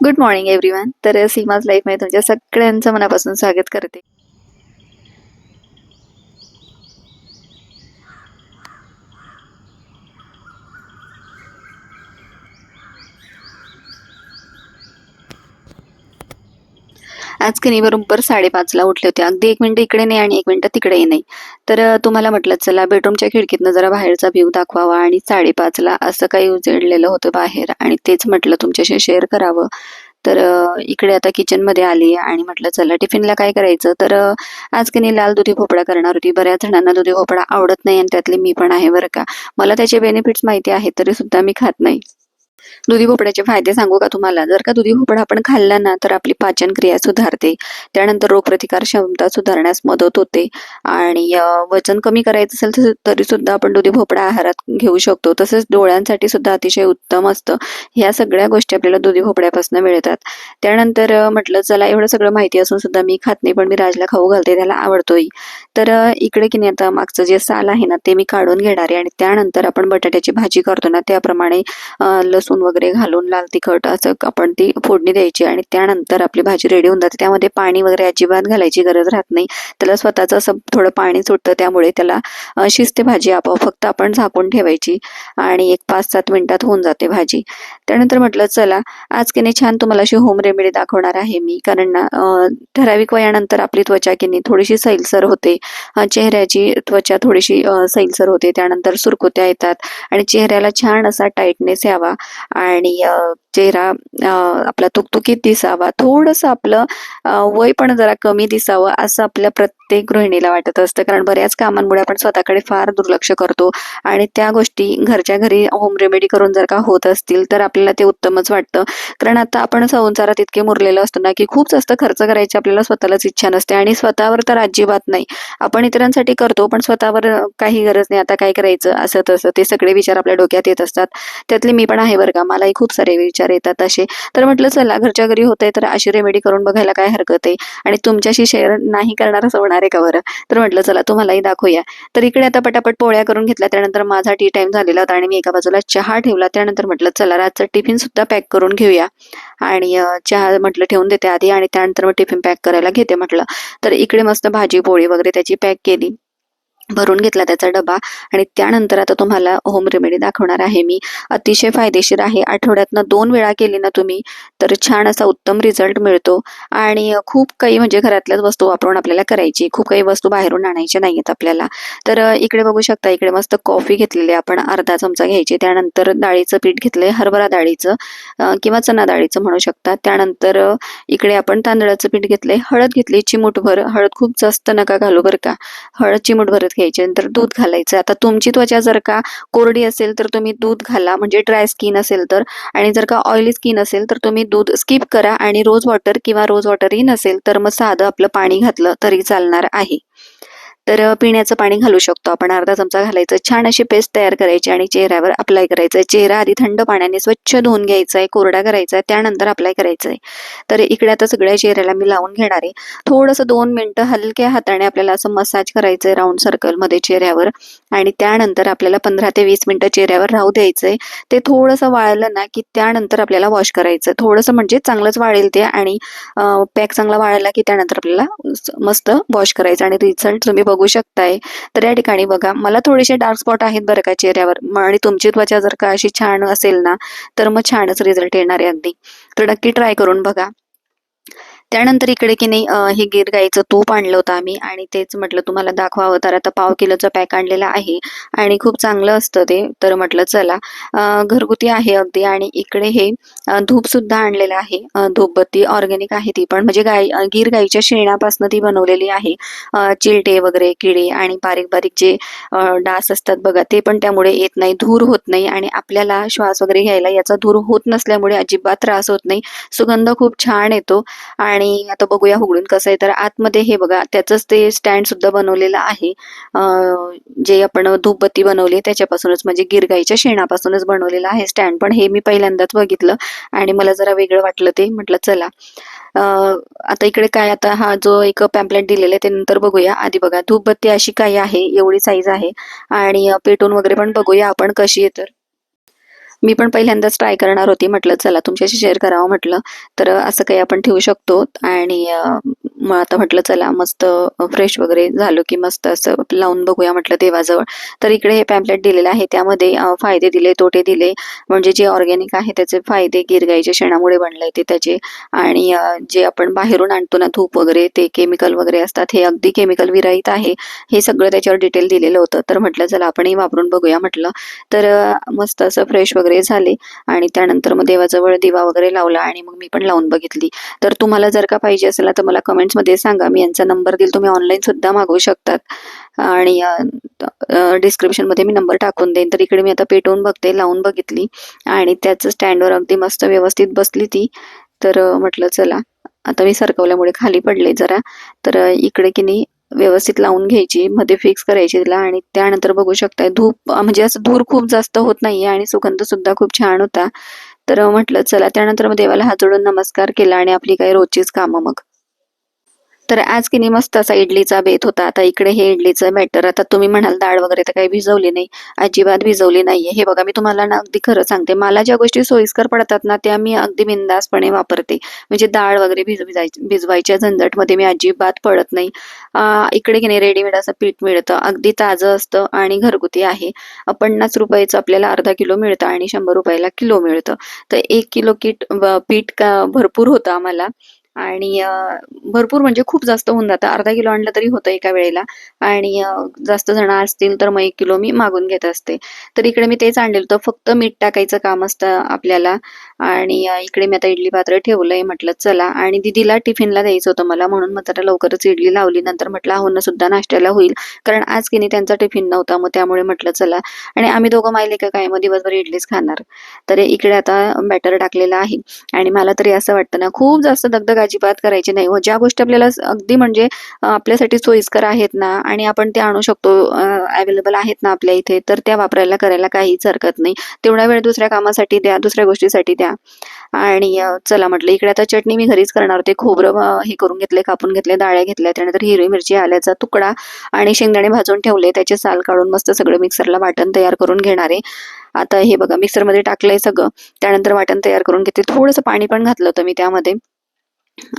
Good morning everyone तर सीमाज लाईफमध्ये तुमच्या सगळ्यांचं मनापासून स्वागत करते. आज की नाही बरोबर साडेपाचला उठले होते. अगदी एक मिनटं इकडे नाही आणि एक मिनटं तिकडेही नाही. तर तुम्हाला म्हटलं चला बेडरूमच्या खिडकीतनं जरा बाहेरचा व्ह्यू दाखवावा आणि साडेपाचला असं काही उजेडलेलं होतं बाहेर आणि तेच म्हटलं तुमच्याशी शेअर करावं. तर इकडे आता किचनमध्ये आली आणि म्हटलं चला टिफिनला काय करायचं? तर आज की नाही लाल दुधी भोपळा करणार होती. बऱ्याच जणांना दुधी भोपळा आवडत नाही आणि त्यातले मी पण आहे बरं का. मला त्याचे बेनिफिट्स माहिती आहेत तरी सुद्धा मी खात नाही. दुधी भोपळ्याचे फायदे सांगू का तुम्हाला? जर का दुधी भोपळा आपण खाल्ला ना तर आपली पाचन क्रिया सुधारते. त्यानंतर रोगप्रतिकार क्षमता सुधारण्यास मदत होते. आणि वजन कमी करायचं असेल तर तरी सुद्धा आपण दुधी भोपळा आहारात घेऊ शकतो. तसंच डोळ्यांसाठी सुद्धा अतिशय उत्तम असतं. ह्या सगळ्या गोष्टी आपल्याला दुधी भोपळ्यापासून मिळतात. त्यानंतर म्हटलं चला एवढं सगळं माहिती असून सुद्धा मी खात नाही पण मी राजला खाऊ घालते त्याला आवडतोय तर इकडे की नाही आता मागचं जे साल आहे ना ते मी काढून घेणार आहे. आणि त्यानंतर आपण बटाट्याची भाजी करतो ना त्याप्रमाणे लसूण लसूण वगैरे घालून लाल तिखट असं आपण ती फोडणी द्यायची आणि त्यानंतर आपली भाजी रेडी होऊन जाते. त्यामध्ये पाणी वगैरे अजिबात घालायची गरज राहत नाही. त्याला स्वतःचं असं थोडं पाणी सुटतं त्यामुळे त्याला शिजते भाजी आपोआप. फक्त आपण झाकून ठेवायची आणि एक पाच सात मिनिटात होऊन जाते भाजी. त्यानंतर म्हटलं चला आज की नाही छान तुम्हाला अशी होम रेमेडी दाखवणार आहे मी. कारण ना ठराविक वयानंतर आपली त्वचा की नाही थोडीशी सैलसर होते. चेहऱ्याची त्वचा थोडीशी सैलसर होते. त्यानंतर सुरकुत्या येतात आणि चेहऱ्याला छान असा टाईटनेस यावा आणि चेहरा आपला तुकतुकीत दिसावा. थोडंसं आपलं वय पण जरा कमी दिसावं असं आपल्या प्रत्येक गृहिणीला वाटत असतं. कारण बऱ्याच कामांमुळे आपण स्वतःकडे फार दुर्लक्ष करतो आणि त्या गोष्टी घरच्या घरी होम रेमेडी करून जर का होत असतील तर आपल्याला ते उत्तमच वाटतं. कारण आता आपण संसारात इतके मुरलेलं असतो ना की खूप जास्त खर्च करायची आपल्याला स्वतःलाच इच्छा नसते आणि स्वतःवर तर अजिबात नाही. आपण इतरांसाठी करतो पण स्वतःवर काही गरज नाही. आता काय करायचं? असं तसं. ते सगळे विचार आपल्या डोक्यात येत असतात. त्यातले मी पण आहे बरं का. मलाही खूप सारे विचार येतात असे. तर म्हटलं चला घरच्या घरी होत आहे तर अशी रेमेडी करून बघायला काय हरकत आहे? आणि तुमच्याशी शेअर नाही करणार असं होणार आहे का बरं? तर म्हटलं चला तुम्हालाही दाखवूया. तर इकडे आता पटापट पोळ्या करून घेतल्या. त्यानंतर माझा टी टाइम झालेला होता आणि मी एका बाजूला चहा ठेवला. त्यानंतर म्हटलं चला रातचा टिफिन सुद्धा पॅक करून घेऊया. आणि चहा म्हटलं ठेवून देते आधी आणि त्यानंतर मग टिफिन पॅक करायला घेते म्हटलं. तर इकडे मस्त भाजी पोळी वगैरे त्याची पॅक केली. भरून घेतला त्याचा डबा आणि त्यानंतर आता तुम्हाला होम रेमेडी दाखवणार आहे मी. अतिशय फायदेशीर आहे. आठवड्यातनं दोन वेळा केली ना तुम्ही तर छान असा उत्तम रिझल्ट मिळतो. आणि खूप काही म्हणजे घरातल्याच वस्तू वापरून आपल्याला करायची. खूप काही वस्तू बाहेरून आणायच्या नाहीयेत आपल्याला. तर इकडे बघू शकता इकडे मस्त कॉफी घेतलेली आहे आपण. अर्धा चमचा घ्यायची. त्यानंतर डाळीचं पीठ घेतलंय हरभरा डाळीचं किंवा चना डाळीचं म्हणू शकता. त्यानंतर इकडे आपण तांदळाचं पीठ घेतलंय हळद घेतली चिमूटभर. हळद खूप जास्त नका घालू बरं का. हळद चिमूटभरच घ्यायची नंतर दूध घालायचं. आता तुमची त्वचा जर का कोरडी असेल तर तुम्ही दूध घाला म्हणजे ड्राय स्किन असेल तर. आणि जर का ऑइली स्किन असेल तर तुम्ही दूध स्किप करा आणि रोज वॉटर किंवा रोज वॉटरही नसेल तर मग साधं आपलं पाणी घातलं तरी चालणार आहे. तर पिण्याचं पाणी घालू शकतो. आपण अर्धा चमचा घालायचं छान अशी पेस्ट तयार करायची आणि चेहऱ्यावर अप्लाय करायचं. चेहरा आधी थंड पाण्याने स्वच्छ धुवून घ्यायचा आहे कोरडा करायचा आहे त्यानंतर अप्लाय करायचं आहे तर इकडे आता सगळ्या चेहऱ्याला मी लावून घेणार आहे. थोडंसं दोन मिनटं हलक्या हाताने आपल्याला असं मसाज करायचं आहे राऊंड सर्कलमध्ये चेहऱ्यावर आणि त्यानंतर आपल्याला पंधरा ते वीस मिनटं चेहऱ्यावर राहू द्यायचंय. ते थोडंसं वाळलं ना की त्यानंतर आपल्याला वॉश करायचं. थोडंसं म्हणजे चांगलंच वाळेल ते आणि पॅक चांगला वाळला की त्यानंतर आपल्याला मस्त वॉश करायचं आणि रिझल्ट तुम्ही बघू शकताय. तर या ठिकाणी बघा मला थोडेसे डार्क स्पॉट आहेत बरं का चेहऱ्यावर. आणि तुमची त्वचा जर का अशी छान असेल ना तर मग छानच रिझल्ट येणार आहे अगदी. तर नक्की ट्राय करून बघा. त्यानंतर इकडे की नाही हे गीर गाईचं तूप आणलं होतं आम्ही आणि तेच म्हटलं तुम्हाला दाखवावं तर आता पाव किलोचं पॅक आणलेलं आहे आणि खूप चांगलं असतं ते. तर म्हटलं चला. घरगुती आहे अगदी आणि इकडे हे धूप सुद्धा आणलेलं आहे. धूपबत्ती ऑर्गॅनिक आहे ती पण. म्हणजे गाय गीर गाईच्या शेणापासून ती बनवलेली आहे. चिलटे वगैरे किडे आणि बारीक बारीक जे डास असतात बघा ते पण त्यामुळे येत नाही धूर होत नाही आणि आपल्याला श्वास वगैरे घ्यायला याचा धूर होत नसल्यामुळे अजिबात त्रास होत नाही. सुगंध खूप छान येतो आणि आणि आता बघूया हुगडून कसं आहे. तर आतमध्ये हे बघा त्याचंच ते स्टँड सुद्धा बनवलेलं आहे. जे आपण धूपबत्ती बनवली त्याच्यापासूनच म्हणजे गिरगाईच्या शेणापासूनच बनवलेलं आहे स्टँड पण हे मी पहिल्यांदाच बघितलं आणि मला जरा वेगळं वाटलं ते. म्हटलं चला. आता इकडे काय आता हा जो एक पॅम्पलेट दिलेला आहे ते नंतर बघूया. आधी बघा धूपबत्ती अशी काय आहे एवढी साईज आहे. आणि पेटून वगैरे पण बघूया आपण कशी आहे तर. मी पण पहिल्यांदाच ट्राय करणार होती. म्हटलं चला तुमच्याशी शेअर करावं म्हटलं. तर असं काही आपण ठेवू शकतो. आणि मग आता म्हटलं चला मस्त फ्रेश वगैरे झालो की मस्त असं लावून बघूया म्हटलं देवाजवळ. तर इकडे हे पॅम्पलेट दिलेलं आहे त्यामध्ये फायदे दिले तोटे दिले. म्हणजे जे ऑर्गॅनिक आहे त्याचे फायदे गिरगाईच्या शेणामुळे बनले ते त्याचे. आणि जे आपण बाहेरून आणतो ना धूप वगैरे ते केमिकल वगैरे असतात हे अगदी केमिकल विरहित आहे. हे सगळं त्याच्यावर डिटेल दिलेलं होतं. तर म्हटलं चला आपणही वापरून बघूया म्हटलं. तर मस्त असं फ्रेश वगैरे झाले. आणि त्यानंतर मग देवाजवळ दिवा वगैरे लावला आणि मग मी पण लावून बघितली. तर तुम्हाला जर का पाहिजे असेल तर मला कमेंट्समध्ये सांगा. मी यांचा नंबर देईल. तुम्ही ऑनलाईन सुद्धा मागवू शकतात. आणि डिस्क्रिप्शनमध्ये मी नंबर टाकून देईन. तर इकडे मी आता पेटवून बघते लावून बघितली. आणि त्याच स्टँडवर अगदी मस्त व्यवस्थित बसली ती. तर म्हटलं चला आता मी सरकवल्यामुळे खाली पडले जरा. तर इकडे की नाही व्यवस्थित लावून घ्यायची मध्ये फिक्स करायची तिला. आणि त्यानंतर बघू शकताय धूप म्हणजे असं धूर खूप जास्त होत नाहीये आणि सुगंध सुद्धा खूप छान होता. तर म्हटलं चला त्यानंतर मग देवाला हात जोडून नमस्कार केला आणि आपली काही रोजचीच कामं मग तर आज की नाही मस्त असा इडलीचा बेत होता. आता इकडे हे इडलीचं मॅटर आता तुम्ही म्हणाल डाळ वगैरे तर काही भिजवली नाही. अजिबात भिजवली नाहीये. हे बघा मी तुम्हाला ना अगदी खरं सांगते. मला ज्या गोष्टी सोयीस्कर पडतात ना त्या मी अगदी बिंदासपणे वापरते. म्हणजे डाळ वगैरे भिजवायची भिजवायच्या झंझटमध्ये मी अजिबात पडत नाही. इकडे की नाही रेडीमेड असं पीठ मिळतं. अगदी ताजं असतं आणि घरगुती आहे. पन्नास रुपयाचं आपल्याला अर्धा किलो मिळतं आणि शंभर रुपयाला किलो मिळतं. तर एक किलो किट पीठ का भरपूर होतं आम्हाला. आणि भरपूर म्हणजे खूप जास्त होऊन जातं. अर्धा किलो आणलं तरी होतं एका वेळेला. आणि जास्त जण असतील तर मग एक किलो मी मागून घेत असते. तर इकडे मी तेच आणलेलं होतं. फक्त मीठ टाकायचं काम असतं आपल्याला. आणि इकडे मी आता इडली पात्र ठेवलंय. म्हटलं चला. आणि दिदीला टिफिनला द्यायचं होतं मला. म्हणून मग त्याला लवकरच इडली लावली. नंतर म्हटलं आहोंना सुद्धा नाश्त्याला होईल. कारण आज की नाही त्यांचा टिफिन नव्हता. मग त्यामुळे म्हटलं चला. आणि आम्ही दोघं माहिले का काय? मग दिवसभर इडलीच खाणार. तर इकडे आता बॅटर टाकलेलं आहे. आणि मला तरी असं वाटतं ना खूप जास्त दगदग अजिबात करायची नाही. व ज्या गोष्टी आपल्याला अगदी म्हणजे आपल्यासाठी सोयीस्कर आहेत ना आणि आपण ते आणू शकतो अवेलेबल आहेत ना आपल्या इथे तर त्या वापरायला करायला काहीच हरकत नाही. तेवढा वेळ दुसऱ्या कामासाठी द्या दुसऱ्या गोष्टीसाठी द्या. आणि चला म्हटलं इकडे आता चटणी मी घरीच करणार होते. खोबरं हे करून घेतले कापून घेतले डाळ्या घेतल्या त्यानंतर हिरवी मिरची आल्याचा तुकडा आणि शेंगदाणे भाजून ठेवले. त्याचे साल काढून मस्त सगळं मिक्सरला वाटण तयार करून घेणार आहे. आता हे बघा मिक्सरमध्ये टाकलंय सगळं. त्यानंतर वाटण तयार करून घेते. थोडंसं पाणी पण घातलं होतं मी त्यामध्ये.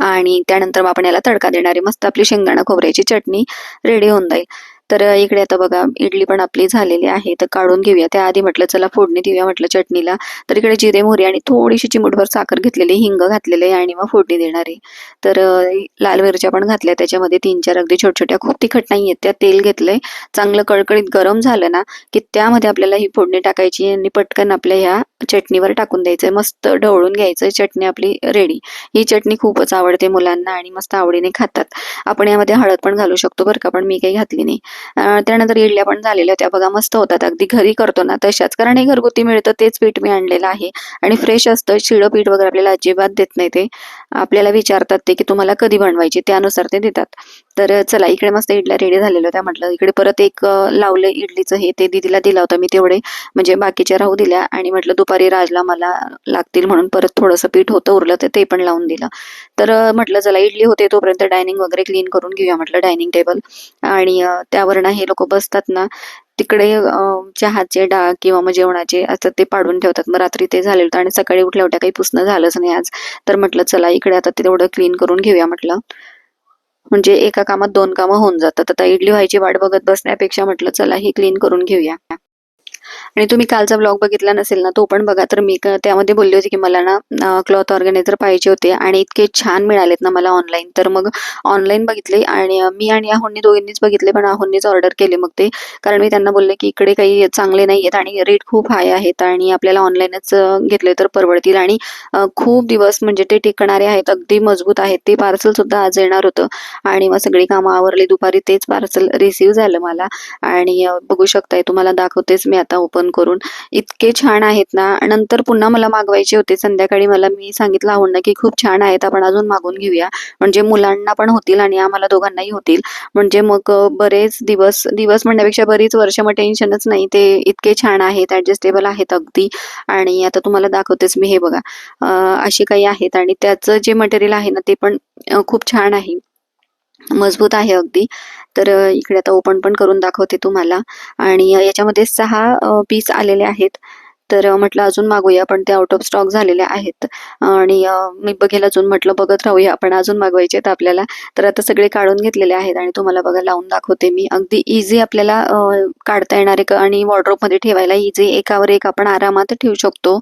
आणि त्यानंतर मग आपण याला तडका देणारी मस्त आपली शेंगदाणा खोबऱ्याची चटणी रेडी होऊन जाईल. तर इकडे आता बघा इडली पण आपली झालेली आहे तर काढून घेऊया. त्याआधी म्हटलं चला फोडणी देऊया म्हटलं चटणीला. तर इकडे जिरे मोहरी आणि थोडीशी चिमूटभर साखर घेतलेली हिंग घातलेले आणि मग फोडणी देणारे तर लाल मिरच्या पण घातल्या. त्याच्यामध्ये तीन चार अगदी छोट्या छोट्या खूप तिखट नाही आहेत. त्या तेल घेतलंय. चांगलं कळकळीत गरम झालं ना की त्यामध्ये आपल्याला ही फोडणी टाकायची आणि पटकन आपल्या ह्या चटणीवर टाकून द्यायचंय. मस्त ढवळून घ्यायचंय चटणी आपली रेडी ही चटणी खूपच आवडते मुलांना आणि मस्त आवडीने खातात. आपण यामध्ये हळद पण घालू शकतो बरं का पण मी काही घातली नाही. त्यानंतर इडल्या पण झालेल्या त्या बघा मस्त होतात. अगदी घरी करतो ना तशाच. कारण हे घरगुती मिळतं तेच पीठ मी आणलेलं आहे. आणि फ्रेश असतं. शिळं पीठ वगैरे आपल्याला अजिबात देत नाही ते. आपल्याला विचारतात ते की तुम्हाला कधी बनवायची? त्यानुसार ते देतात. तर चला इकडे मस्त इडल्या रेडी झालेल्या होत्या म्हटलं. इकडे परत एक लावलं इडलीचं हे. ते दीदीला दिला होता मी तेवढे. म्हणजे बाकीच्या राहू दिल्या. आणि म्हटलं दुपारी राजला मला लागतील म्हणून परत थोडंसं पीठ होतं उरलं तर ते पण लावून दिलं. तर म्हटलं चला इडली होते तोपर्यंत डायनिंग वगैरे क्लीन करून घेऊया म्हटलं डायनिंग टेबल आणि त्या त्यावर हे लोक बसतात ना तिकडे चहाचे डाग किंवा मग जेवणाचे असं ते पाडून ठेवतात. मग रात्री ते झाले होतं आणि सकाळी उठल्या उठ्या काही पुसणं झालंच नाही आज. तर म्हटलं चला इकडे आता ते तेवढं क्लीन करून घेऊया म्हटलं. म्हणजे एका कामात दोन कामं होऊन जातात. आता इडली व्हायची वाट बघत बसण्यापेक्षा म्हटलं चला हे क्लीन करून घेऊया. आणि तुम्ही कालचा ब्लॉग बघितला नसेल ना तो पण बघा. तर मी त्यामध्ये बोलली होती की मला ना क्लॉथ ऑर्गनायझर पाहिजे होते आणि इतके छान मिळालेत ना मला ऑनलाईन तर मग ऑनलाईन बघितले आणि मी आणि आहोंनी दोघींनीच बघितले पण आहोंनीच ऑर्डर केले मग ते. कारण मी त्यांना बोलले की इकडे काही चांगले नाही आहेत आणि रेट खूप हाय आहेत आणि आपल्याला ऑनलाईनच घेतले तर परवडतील. आणि खूप दिवस म्हणजे ते टिकणारे आहेत अगदी मजबूत आहेत. ते पार्सल सुद्धा आज येणार होतं. आणि मग सगळी कामं आवरली. दुपारी तेच पार्सल रिसीव्ह झालं मला. आणि बघू शकताय तुम्हाला दाखवतेच मी आता. ओपन करून. इतके छान आहेत ना. नंतर पुन्हा मला मागवायचे होते संध्याकाळी. मला मी सांगितलं आहोत ना की खूप छान आहेत आपण अजून मागून घेऊया. म्हणजे मुलांना पण होतील आणि आम्हाला दोघांनाही होतील. म्हणजे मग बरेच दिवस दिवस म्हणण्यापेक्षा बरीच वर्ष मग टेन्शनच नाही. ते इतके छान आहेत ॲडजस्टेबल आहेत अगदी. आणि आता तुम्हाला दाखवतेच मी हे बघा. अशी काही आहेत. आणि त्याचं जे मटेरियल आहे ना ते पण खूप छान आहे. मजबूत आहे अगदी. तर इकडे आता ओपन पण करून दाखवते तुम्हाला. आणि याच्यामध्ये सहा पीस आलेले आहेत. तर म्हटलं अजून मागवूया पण ते आउट ऑफ स्टॉक झालेले आहेत. आणि मी बघेल अजून म्हटलं बघत राहूया. आपण अजून मागवायचे आहेत आपल्याला. तर आता सगळे काढून घेतलेले आहेत आणि तुम्हाला बघा लावून दाखवते मी. अगदी इझी आपल्याला काढता येणारे आणि वॉर्ड्रोबमध्ये ठेवायला इझी एकावर एक आपण आरामात ठेवू शकतो.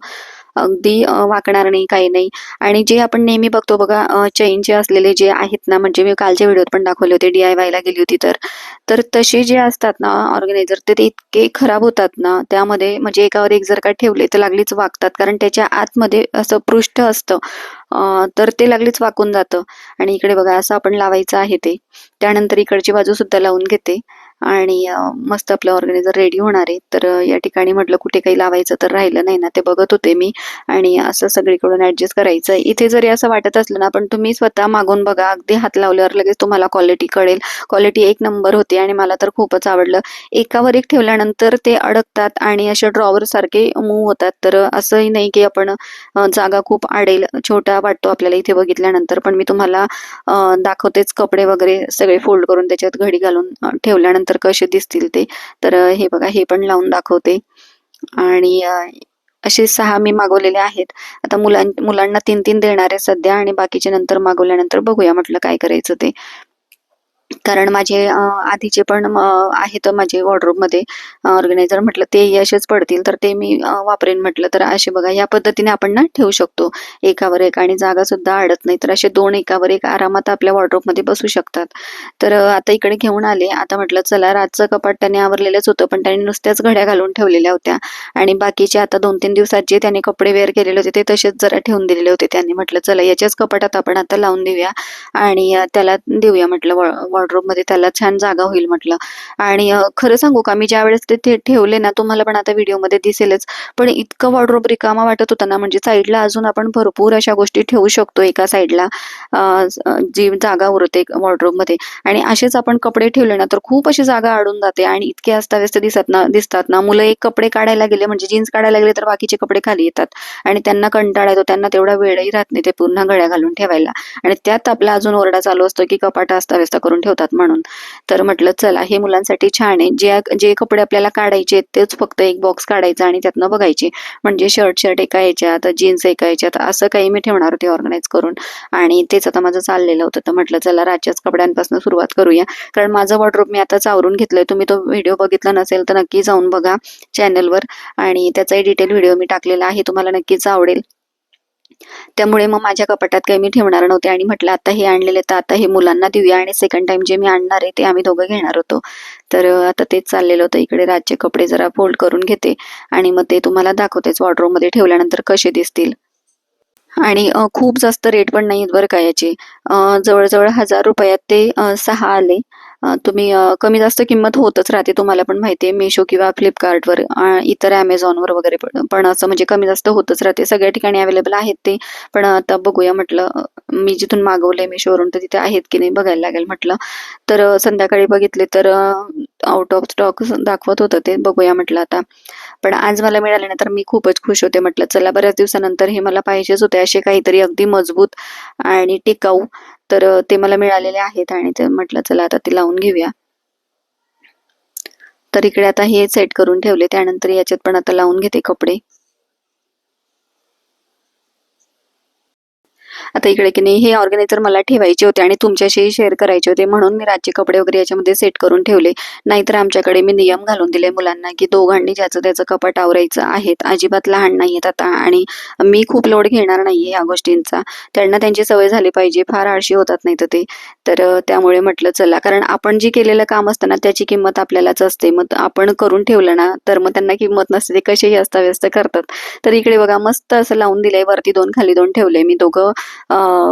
अगदी वाकणार नाही काही नाही. आणि जे आपण नेहमी बघतो बघा अ, चेनचे असलेले जे आहेत ना म्हणजे मी कालच्या व्हिडिओत पण दाखवले होते डी आय वायला गेली होती तर. तर तसे जे असतात ना ऑर्गनायझर ते इतके खराब होतात ना त्यामध्ये म्हणजे एकावर एक जर का ठेवले तर लागलीच वागतात. कारण त्याच्या आतमध्ये असं पृष्ठ असतं. तर ते लागलीच वाकून जातं. आणि इकडे बघा असं आपण लावायचं आहे ते. त्यानंतर इकडची बाजू सुद्धा लावून घेते. आणि मस्त आपलं ऑर्गनायझर रेडी होणार आहे. तर या ठिकाणी म्हटलं कुठे काही लावायचं तर राहिलं नाही ना ते बघत होते मी. आणि असं सगळीकडून ऍडजस्ट करायचं इथे जरी असं वाटत असलं ना पण तुम्ही स्वतः मागून बघा. अगदी हात लावल्यावर लगेच तुम्हाला क्वालिटी कळेल. क्वालिटी एक नंबर होती आणि मला तर खूपच आवडलं. एकावर एक ठेवल्यानंतर ते अडकतात आणि असे ड्रॉवर सारखे मूव होतात. तर असंही नाही की आपण जागा खूप आडेल छोटा वाटतो आपल्याला इथे बघितल्यानंतर. पण मी तुम्हाला दाखवतेच कपडे वगैरे सगळे फोल्ड करून त्याच्यात घडी घालून ठेवल्यानंतर. ठेवल्यानंतर कसे दिसतील ते. तर हे बघा हे पण लावून दाखवते. आणि असे सहा मी मागवलेले आहेत. आता मुलां मुलांना तीन तीन देणार आहे सध्या आणि बाकीचे नंतर मागवल्यानंतर बघूया म्हटलं काय करायचं ते. कारण माझे आधीचे पण आहेत माझे वॉर्डरोबमध्ये ऑर्गनायझर म्हटलं ते असेच पडतील तर ते मी वापरेन म्हटलं. तर असे बघा या पद्धतीने आपण ना ठेवू शकतो. एकावर एक आणि जागा सुद्धा अडत नाही. तर असे दोन एकावर एक आरामात आपल्या वॉर्डरोबमध्ये बसू शकतात. तर आता इकडे घेऊन आले. आता म्हटलं चला रातचं कपाट त्याने आवरलेलंच होतं पण त्याने नुसत्याच घड्या घालून ठेवलेल्या होत्या. आणि बाकीचे आता दोन तीन दिवसात जे त्याने कपडे वेअर केलेले होते ते तसेच जरा ठेवून दिलेले होते त्यांनी. म्हटलं चला याच्याच कपाटात आपण आता लावून देऊया. आणि त्याला देऊया म्हटलं वॉर्डरोबमध्ये त्याला छान जागा होईल म्हटलं. आणि खरं सांगू का मी ज्या वेळेस ते ठेवले ना तुम्हाला पण आता व्हिडिओमध्ये दिसेलच. पण इतकं वॉर्डरोब रिकामा वाटत होता ना म्हणजे साईडला अजून आपण भरपूर अशा गोष्टी ठेवू शकतो एका साईडला जी जागा उरते wardrobe मध्ये. आणि असेच आपण कपडे ठेवले ना तर खूप अशी जागा अडून जाते आणि इतके अस्ताव्यस्त दिसत ना दिसतात ना. मुलं एक कपडे काढायला गेले म्हणजे जीन्स काढायला गेले तर बाकीचे कपडे खाली येतात. आणि त्यांना कंटाळा येतो त्यांना तेवढा वेळही राहत नाही ते पुन्हा गळ्या घालून ठेवायला. आणि त्यात आपला अजून ओरडा चालू असतो की कपाट अस्ताव्यस्त करून ठेवतात म्हणून. तर म्हटलं चला हे मुलांसाठी छान आहे. जे जे कपडे आपल्याला काढायचे आहेत, तेच फक्त एक बॉक्स काढायचा आणि त्यातनं बघायचे. म्हणजे शर्ट शर्ट एका याच्यात जीन्स एका याच्यात असं काही मी ठेवणार होते ऑर्गनाईज करून. आणि तेच आता माझं चाललेलं होतं. तर म्हटलं चला राज्याच कपड्यांपासून सुरुवात करूया. कारण माझं वॉर्डरोब मी आता चावरून घेतलंय. तुम्ही तो व्हिडिओ बघितला नसेल तर नक्की जाऊन बघा चॅनलवर आणि त्याचाही डिटेल व्हिडिओ मी टाकलेला आहे. तुम्हाला नक्कीच आवडेल. त्यामुळे मग माझ्या कपाटात काही मी ठेवणार नव्हते आणि म्हटलं आता हे आणलेले तर आता हे मुलांना देऊया आणि सेकंड टाइम जे मी आणणार आहे ते आम्ही दोघं घेणार होतो. तर आता तेच चाललेलं होतं. इकडे रातचे कपडे जरा फोल्ड करून घेते आणि मग ते तुम्हाला दाखवतेच wardrobe ठेवल्यानंतर कसे दिसतील. आणि खूप जास्त रेट पण नाहीत बरं का याचे. जवळजवळ हजार रुपयात ते सहा आले. तुम्ही कमी जास्त किंमत होतच राहते तुम्हाला पण माहिती आहे. मेशो किंवा फ्लिपकार्टवर इतर अमेझॉनवर वगैरे पण पण असं म्हणजे कमी जास्त होतच राहते. सगळ्या ठिकाणी अवेलेबल आहेत ते. पण आता बघूया म्हटलं मी जिथून मागवले मेशोवरून तर तिथे आहेत की नाही बघायला लागेल म्हटलं. तर संध्याकाळी बघितले तर आउट ऑफ स्टॉक दाखवत होतं ते. बघूया म्हटलं आता. पण आज मला मिळाले ना तर मी खूपच खुश होते म्हटलं. चला बऱ्याच दिवसानंतर हे मला पाहिजेच होते असे काहीतरी अगदी मजबूत आणि टिकाऊ तर ते मला मिळालेले आहेत आणि ते म्हटलं चला आता ते लावून घेऊया. तर इकडे आता हे सेट करून ठेवले. त्यानंतर याच्यात पण आता लावून घेते कपडे. आता इकडे की नाही हे ऑर्गनायझर मला ठेवायचे होते आणि तुमच्याशी शेअर करायचे होते. म्हणून मी रातचे कपडे वगैरे याच्यामध्ये सेट करून ठेवले. नाहीतर आमच्याकडे मी नियम घालून दिले मुलांना की दोघांनी ज्याचं त्याचं कपाट आवरायचं आहेत. अजिबात लहान नाहीयेत आता आणि मी खूप लोड घेणार नाहीये या गोष्टींचा. त्यांना त्यांची सवय झाली पाहिजे. फार आळशी होतात नाही तर ते. तर त्यामुळे म्हटलं चला. कारण आपण जे केलेलं काम असतं ना त्याची किंमत आपल्यालाच असते. मग आपण करून ठेवलं ना तर मग त्यांना किंमत नसते. ते कसेही अस्ताव्यस्त करतात. तर इकडे बघा मस्त असं लावून दिलंय. वरती दोन खाली दोन ठेवले मी दोघं.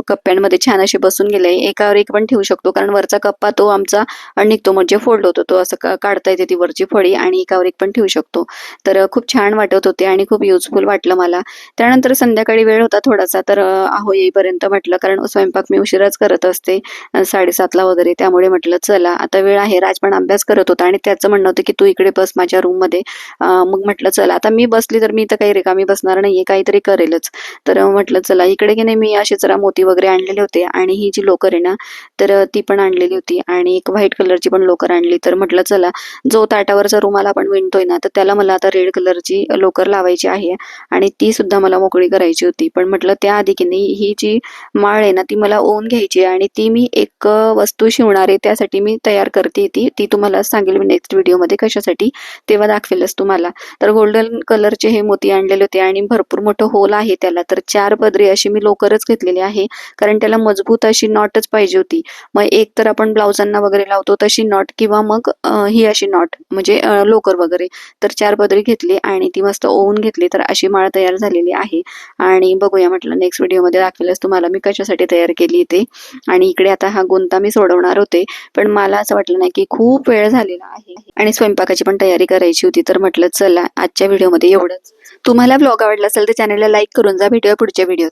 कप्प्यांमध्ये छान असे बसून गेले. एकावर एक पण ठेवू शकतो कारण वरचा कप्पा तो आमचा निघतो म्हणजे फोल्ड होतो. तो असं काढता येते ती वरची फळी आणि एकावर एक पण ठेवू शकतो. तर खूप छान वाटत होते आणि खूप युजफुल वाटलं मला. त्यानंतर संध्याकाळी वेळ होता थोडासा तर आहो येईपर्यंत म्हटलं कारण स्वयंपाक मी उशिराच करत असते साडेसातला वगैरे त्यामुळे म्हटलं चला आता वेळ आहे. राज पण अभ्यास करत होता आणि त्याचं म्हणणं होतं की तू इकडे बस माझ्या रूममध्ये मग म्हटलं चला. आता मी बसली तर मी तर काही रिकामी बसणार नाहीये काहीतरी करेलच. तर म्हटलं चला इकडे की नाही मी असे जरा मोती वगैरे आणलेले होते आणि ही जी लोकर आहे ना तर ती पण आणलेली होती आणि एक व्हाईट कलरची पण लोकर आणली. तर म्हटलं चला जो ताटावरचा रुमाल आपण विणतोय ना तर त्याला मला आता रेड कलरची लोकर लावायची आहे आणि ती सुद्धा मला मोकळी करायची होती. पण म्हटलं त्याआधी की नाही ही जी माळ आहे ना ती मला ओन घ्यायची आहे आणि ती मी एक वस्तू शिवणार आहे त्यासाठी मी तयार करते ती. ती तुम्हाला सांगेल मी नेक्स्ट व्हिडिओमध्ये कशासाठी तेव्हा दाखवेलच तुम्हाला. तर गोल्डन कलरचे हे मोती आणलेले होते आणि भरपूर मोठं होल आहे त्याला. तर चार पदरी अशी मी लोकरच घेतलेली आहे. कारण त्याला मजबूत अशी नॉटच पाहिजे होती. मग एक तर आपण ब्लाउजांना वगैरे लावतो तशी नॉट किंवा मग ही अशी नॉट म्हणजे लोकर वगैरे. तर चार पदरी घेतली आणि ती मस्त ओवून घेतली. तर अशी माळ तयार झालेली आहे. आणि बघूया म्हटलं नेक्स्ट व्हिडिओमध्ये दाखवेलच तुम्हाला मी कशासाठी तयार केली ते. आणि इकडे आता हा गुंता मी सोडवणार होते. पण मला असं वाटलं नाही की खूप वेळ झालेला आहे. आणि स्वयंपाकाची पण तयारी करायची होती. तर म्हटलं चला आजच्या व्हिडिओमध्ये एवढंच. तुम्हाला ब्लॉग आवडला असेल तर चॅनलला लाईक करून जा. भेटूया पुढच्या व्हिडिओत